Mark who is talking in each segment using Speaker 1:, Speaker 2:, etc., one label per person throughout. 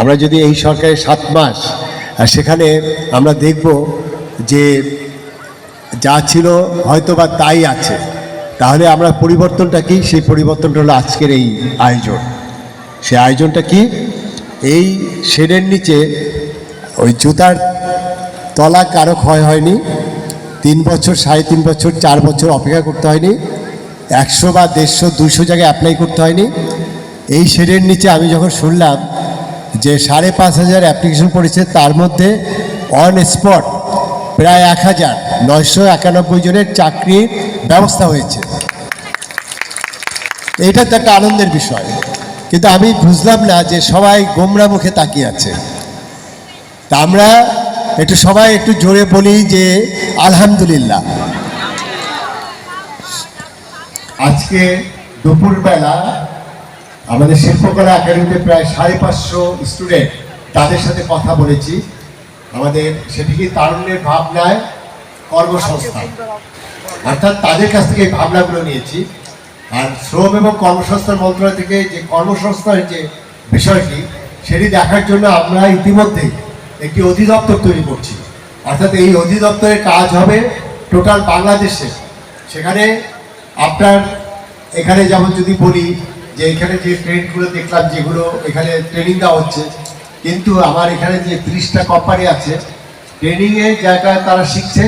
Speaker 1: আমরা যদি এই সরকারের সাত মাস সেখানে আমরা দেখব যে যা ছিল হয়তো বা তাই আছে। তাহলে আমরা পরিবর্তনটা কি? সেই পরিবর্তনটা হলো আজকের এই আয়োজন। সেই আয়োজনটা কি? এই শেডের নিচে ওই জুতার তলা কারও ক্ষয় হয়নি। তিন বছর, সাড়ে তিন বছর, চার বছর অপেক্ষা করতে হয়নি। একশো বা দেড়শো দুশো জায়গায় অ্যাপ্লাই করতে হয়নি। এই শেডের নিচে আমি যখন শুনলাম যে সাড়ে পাঁচ হাজার অ্যাপ্লিকেশন পড়েছে, তার মধ্যে অন স্পট প্রায় এক হাজার নয়শো একানব্বই জনের চাকরির ব্যবস্থা হয়েছে। এটা তো একটা আনন্দের বিষয়। কিন্তু আমি বুঝলাম না যে সবাই গোমরা মুখে তাকিয়ে আছে। তা আমরা একটু সবাই একটু জোরে বলি যে আলহামদুলিল্লাহ। আজকে দুপুরবেলা আমাদের শিল্পকলা একাডেমিতে প্রায় সাড়ে পাঁচশো স্টুডেন্ট তাদের সাথে কথা বলেছি। আমাদের সেটিকে তারুণ্যের ভাবনায় কর্মসংস্থান। অর্থাৎ তাদের কাছ থেকে এই ভাবনাগুলো নিয়েছি। আর শ্রম এবং কর্মসংস্থান মন্ত্রণালয় থেকে যে কর্মসংস্থানের যে বিষয়টি, সেটি দেখার জন্য আমরা ইতিমধ্যেই একটি অধিদপ্তর তৈরি করছি। অর্থাৎ এই অধিদপ্তরের কাজ হবে টোটাল বাংলাদেশে। সেখানে আপনার এখানে যেমন যদি বলি যে এখানে যে ট্রেনগুলো দেখলাম যেগুলো এখানে ট্রেনিং দেওয়া হচ্ছে, কিন্তু আমার এখানে যে ত্রিশটা কোম্পানি আছে ট্রেনিংয়ে জায়গায় তারা শিখছে,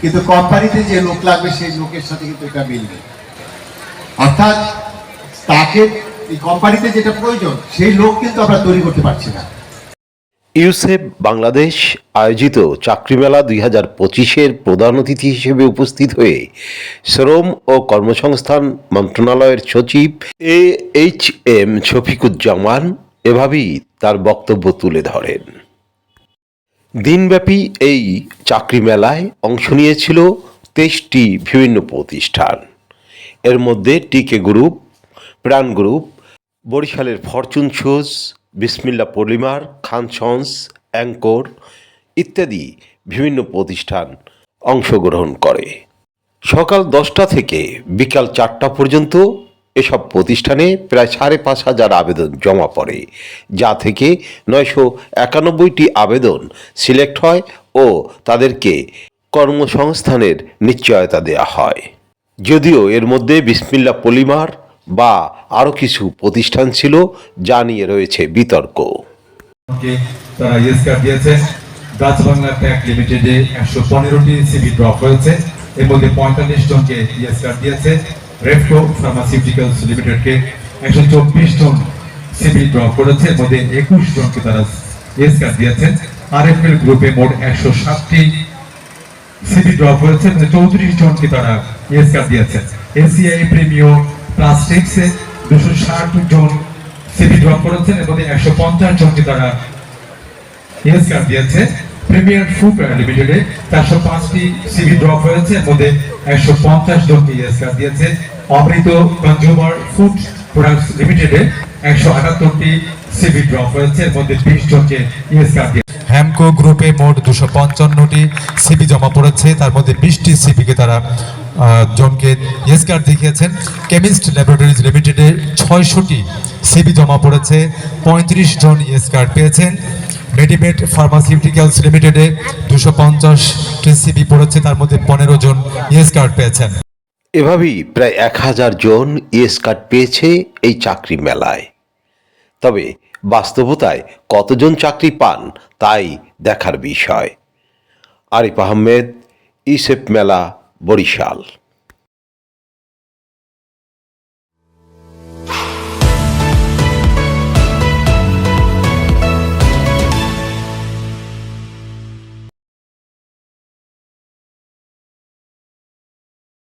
Speaker 1: কিন্তু কোম্পানিতে যে লোক লাগবে সেই লোকের সাথে কিন্তু এটা মিলবে। অর্থাৎ তাকে এই কোম্পানিতে যেটা প্রয়োজন, সেই লোক কিন্তু আমরা তৈরি করতে পারছি না।
Speaker 2: ইউসেফ বাংলাদেশ আয়োজিত চাকরি মেলা দুই হাজার পঁচিশের প্রধান অতিথি হিসেবে উপস্থিত হয়ে শ্রম ও কর্মসংস্থান মন্ত্রণালয়ের সচিব এ এইচ এম শফিকুজ্জামান এভাবেই তার বক্তব্য তুলে ধরেন। দিনব্যাপী এই চাকরি মেলায় অংশ নিয়েছিল তেইশটি বিভিন্ন প্রতিষ্ঠান। এর মধ্যে টিকে গ্রুপ, প্রাণ গ্রুপ, বরিশালের Fortune Shoes Bismillah Polymer, Khan Sons, Anchor ইত্যাদি বিভিন্ন প্রতিষ্ঠান অংশগ্রহণ করে। সকাল দশটা থেকে বিকাল চারটা পর্যন্ত এসব প্রতিষ্ঠানে প্রায় সাড়ে পাঁচ হাজার আবেদন জমা পড়ে, যা থেকে নয়শো একানব্বইটি আবেদন সিলেক্ট হয় ও তাদেরকে কর্মসংস্থানের নিশ্চয়তা দেওয়া হয়। যদিও এর মধ্যে বিসমিল্লা পলিমার বা আরও কিছু প্রতিষ্ঠান ছিল যা নিয়ে রয়েছে বিতর্ক।
Speaker 3: তারা দিয়েছে। বাংলা ট্যাক একশো পনেরোটি ড্রপ হয়েছে। এর মধ্যে পঁয়তাল্লিশ জনকে দিয়েছে। একশো চব্বিশ জন সিবি ড্রপ করেছে। এর মধ্যে একুশ জনকে তারা ইয়েস কার্ড দিয়েছে। আরএফএল গ্রুপে মোট একশো সিবি ড্রপ হয়েছে। চৌত্রিশ জনকে তারা দিয়েছে। এসিআই প্রিমিও প্লাস্টিক্সে দুশো ষাট জন সিবি ড্রপ করেছেন মধ্যে একশো পঞ্চাশ জনকে তারা ইয়েস কার্ড দিয়েছে প্রিমিয়ার ফুড লিমিটেডে চারশো পাঁচটি সিবি ড্রপ হয়েছে, এর মধ্যে একশো পঞ্চাশ জনকে ইয়েস কার্ড দিয়েছে। অমৃত কনজিউমার ফুড প্রোডাক্টস লিমিটেডে একশো আটাত্তরটি সিবি ড্রপ হয়েছে, এর মধ্যে বিশ জনকে ইয়েস দিয়েছে হ্যামকো গ্রুপে মোট দুশো পঞ্চান্নটি সিবি জমা পড়েছে, তার মধ্যে বিশটি সিবিকে তারা জনকে ইয়েস কার্ড দেখিয়েছেন কেমিস্ট ল্যাবরেটরিজ লিমিটেডে ছয়শটি সিবি জমা পড়েছে। পঁয়ত্রিশ জন ইয়েস কার্ড পেয়েছেন মেডিমেড ফার্মাসিউটিক্যালস লিমিটেডে দুশো পঞ্চাশটি সিবি পড়েছে, তার মধ্যে পনেরো জন ইয়েস কার্ড পেয়েছেন।
Speaker 2: এভাবেই প্রায় এক হাজার জন ইয়েস কার্ড পেয়েছে এই চাকরি মেলায়। তবে বাস্তবতায় কতজন চাকরি পান, তাই দেখার বিষয়। আরিফ আহমেদ ইসেফ মেলা বরিশাল।